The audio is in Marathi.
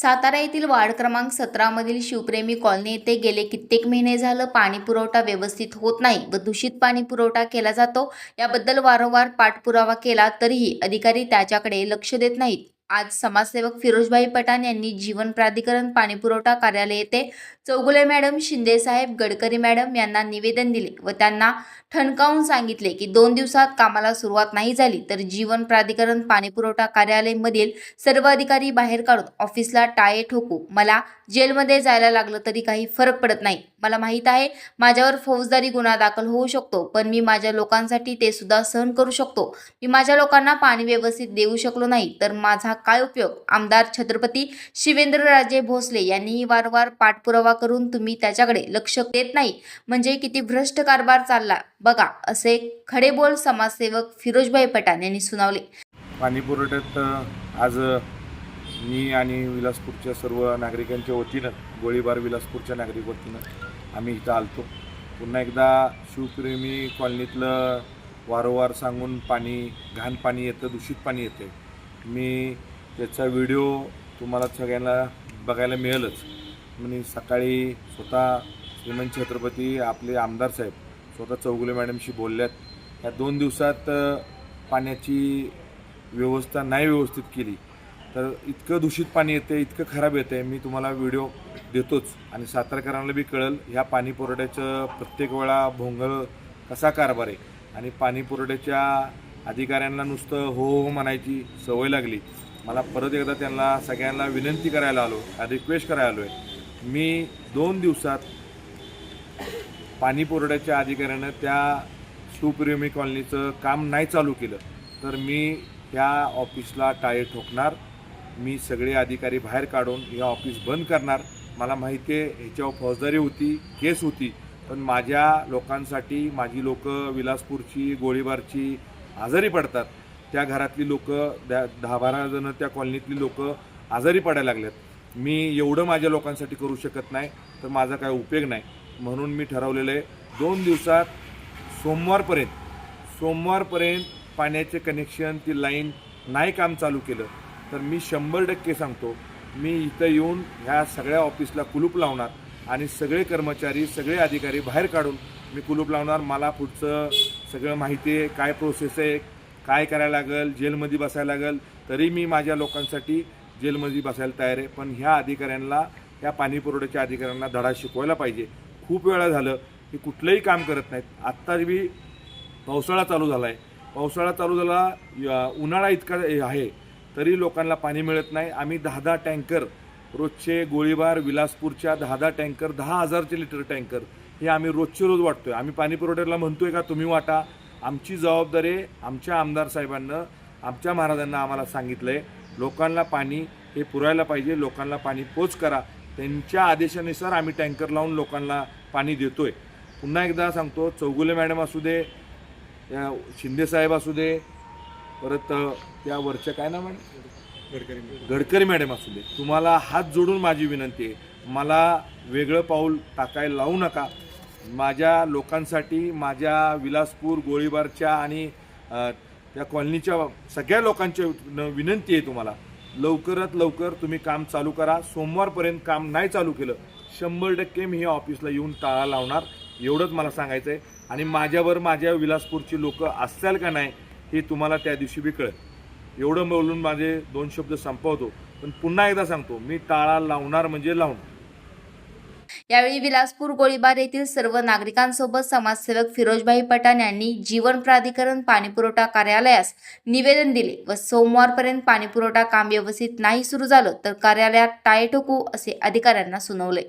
सातारा येथील वार्ड क्रमांक सतरामधील शिवप्रेमी कॉलनी येथे गेले कित्येक महिने झालं पाणी पुरवठा व्यवस्थित होत नाही व दूषित पाणी पुरवठा केला जातो. याबद्दल वारंवार पाठपुरावा केला तरीही अधिकारी त्याच्याकडे लक्ष देत नाहीत. आज समाजसेवक फिरोजभाई पठाण यांनी जीवन प्राधिकरण पाणीपुरवठा कार्यालय येथे चौगुले मॅडम शिंदेसाहेब गडकरी मॅडम यांना निवेदन दिले व त्यांना ठणकावून सांगितले की दोन दिवसात कामाला सुरुवात नाही झाली तर जीवन प्राधिकरण पाणीपुरवठा कार्यालयमधील सर्व अधिकारी बाहेर काढून ऑफिसला टाळे ठोकू. मला जेलमध्ये जायला लागलं तरी काही फरक पडत नाही. मला माहीत आहे माझ्यावर फौजदारी गुन्हा दाखल होऊ शकतो पण मी माझ्या लोकांसाठी ते सुद्धा सहन करू शकतो. मी माझ्या लोकांना पाणी व्यवस्थित देऊ शकलो नाही तर माझा काय उपयोग? आमदार छत्रपती शिवेंद्रराजे भोसले यांनीही वारंवार पाठपुरावा करून तुम्ही त्याच्याकडे लक्ष देत नाही. म्हणजे किती भ्रष्ट कारभार चालला. बघा असे खडेबोल समाजसेवक फिरोजभाई पठाण यांनी सुनावले. पाणी पुरवठ्यात आज मी आणि विलासपूरच्या सर्व नागरिकांच्या वतीनं गोळीबार विलासपूरच्या नागरिक वतीनं आम्ही इथं आलतो. पुन्हा एकदा शिवप्रेमी कॉलनीतलं वारंवार सांगून पाणी घाण पाणी येतं दूषित पाणी येतं मी त्याचा व्हिडिओ तुम्हाला सगळ्यांना बघायला मिळेलच. म्हणजे सकाळी स्वतः श्रीमंत छत्रपती आपले आमदार साहेब स्वतः चौगुले मॅडमशी बोलल्यात. या दोन दिवसात पाण्याची व्यवस्था नाही व्यवस्थित केली. तर इतकं दूषित पाणी येतं इतकं खराब येतं आहे मी तुम्हाला व्हिडिओ देतोच. आणि सातारकरांना बी कळेल ह्या पाणी पुरवठ्याचं प्रत्येक वेळा भोंगळ कसा कारभार आहे. आणि पाणी पुरवठ्याच्या अधिकाऱ्यांना नुसतं हो हो म्हणायची सवय लागली. मला परत एकदा त्यांना सगळ्यांना विनंती करायला आलो रिक्वेस्ट करायला आलो आहे मी दोन दिवसात पाणी पुरवठ्याच्या अधिकाऱ्यानं त्या शिवप्रेमी कॉलनीचं काम नाही चालू केलं तर मी त्या ऑफिसला टाळे ठोकणार मी सगळे अधिकारी बाहेर काढून हे ऑफिस बंद करणार. मला माहिती आहे ह्याच्यावर फौजदारी होती केस होती पण माझ्या लोकांसाठी माझी लोकं विलासपूरची गोळीबारची आजारी पडतात. त्या घरातली लोकं त्या दहा बारा जणं त्या कॉलनीतली लोक आजारी पडायला लागल्यात मी एवढं माझ्या लोकांसाठी करू शकत नाही तर माझा काय उपयोग नाही. म्हणून मी ठरवलेलं आहे दोन दिवसात सोमवारपर्यंत सोमवारपर्यंत पाण्याचे कनेक्शन ती लाईन नाही काम चालू केलं तर मी शंभर टक्के सांगतो मी इथं येऊन ह्या सगळ्या ऑफिसला कुलूप लावणार आणि सगळे कर्मचारी सगळे अधिकारी बाहेर काढून मी कुलूप लावणार. मला पुढचं सगळं माहिती आहे काय प्रोसेस आहे काय करायला लागेल जेलमध्ये बसायला लागेल तरी मी माझ्या लोकांसाठी जेलमध्ये बसायला तयार आहे. पण ह्या अधिकाऱ्यांना ह्या पाणी पुरवठ्याच्या अधिकाऱ्यांना धडा शिकवायला पाहिजे. खूप वेळा झालं की कुठलंही काम करत नाहीत. आत्ता बी पावसाळा चालू झाला आहे पावसाळा चालू झाला उन्हाळा इतका आहे तरी लोकांना पाणी मिळत नाही. आम्ही दहा दहा टँकर रोजचे गोळीबार विलासपूरच्या दहा दहा टँकर दहा हजारचे लिटर टँकर हे आम्ही रोजचे रोज वाटतो आहे आम्ही पाणी पुरवठ्याला म्हणतो आहे का तुम्ही वाटा आमची जबाबदारी आहे आमच्या आमदार साहेबांना आमच्या महाराजांना आम्हाला सांगितलं आहे लोकांना पाणी हे पुरायला पाहिजे लोकांना पाणी पोच करा. त्यांच्या आदेशानुसार आम्ही टँकर लावून लोकांना पाणी देतोय. पुन्हा एकदा सांगतो चौगुले मॅडम असू दे त्या शिंदेसाहेब असू दे परत त्या वरच्या काय ना मॅडम. गडकरी मॅडम असू दे. तुम्हाला हात जोडून माझी विनंती आहे. मला वेगळं पाऊल टाकायला लावू नका. माझ्या लोकांसाठी माझ्या विलासपूर गोळीबारच्या आणि त्या कॉलनीच्या सगळ्या लोकांच्या न- विनंती आहे तुम्हाला. लवकरात लवकर तुम्ही काम चालू करा. सोमवारपर्यंत काम नाही चालू केलं शंभर टक्के मी हे ऑफिसला येऊन टाळा लावणार एवढंच मला सांगायचं आहे आणि माझ्यावर माझ्या विलासपूरची लोक असाल का नाही हे तुम्हाला त्या दिवशी बी कळेल. एवढं बोलून माझे दोन शब्द संपवतो. पण पुन्हा एकदा सांगतो मी टाळा लावणार म्हणजे लावणार. यावेळी विलासपूर गोळीबार येथील सर्व नागरिकांसोबत समाजसेवक फिरोजभाई पठाण यांनी जीवन प्राधिकरण पाणीपुरवठा कार्यालयास निवेदन दिले व सोमवारपर्यंत पाणीपुरवठा काम व्यवस्थित नाही सुरू झालं तर कार्यालयात टाळे ठोकू असे अधिकाऱ्यांना सुनावले.